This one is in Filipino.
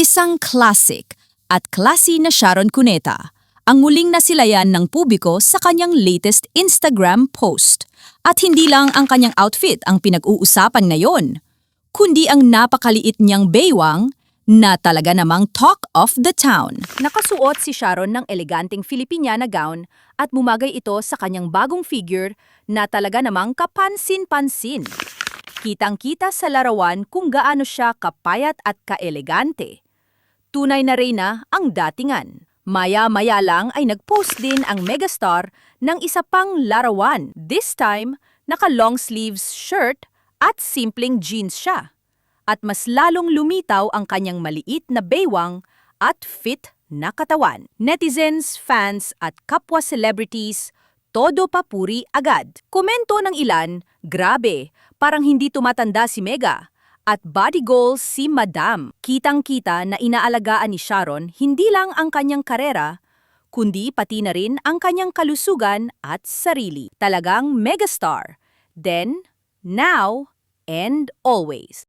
Isang classic at classy na Sharon Cuneta ang muling nasilayan ng publiko sa kanyang latest Instagram post. At hindi lang ang kanyang outfit ang pinag-uusapan ngayon, kundi ang napakaliit niyang baywang na talaga namang talk of the town. Nakasuot si Sharon ng eleganteng Filipiniana gown at bumagay ito sa kanyang bagong figure na talaga namang kapansin-pansin. Kitang-kita sa larawan kung gaano siya kapayat at kaelegante. Tunay na reyna ang datingan. Maya-maya lang ay nag-post din ang megastar ng isa pang larawan. This time, naka-long sleeves shirt at simpleng jeans siya. At mas lalong lumitaw ang kanyang maliit na baywang at fit na katawan. Netizens, fans at kapwa celebrities, todo papuri agad. Komento ng ilan, grabe, parang hindi tumatanda si Mega. At body goals si Madam. Kitang-kita na inaalagaan ni Sharon hindi lang ang kanyang karera, kundi pati na rin ang kanyang kalusugan at sarili. Talagang megastar. Then, now, and always.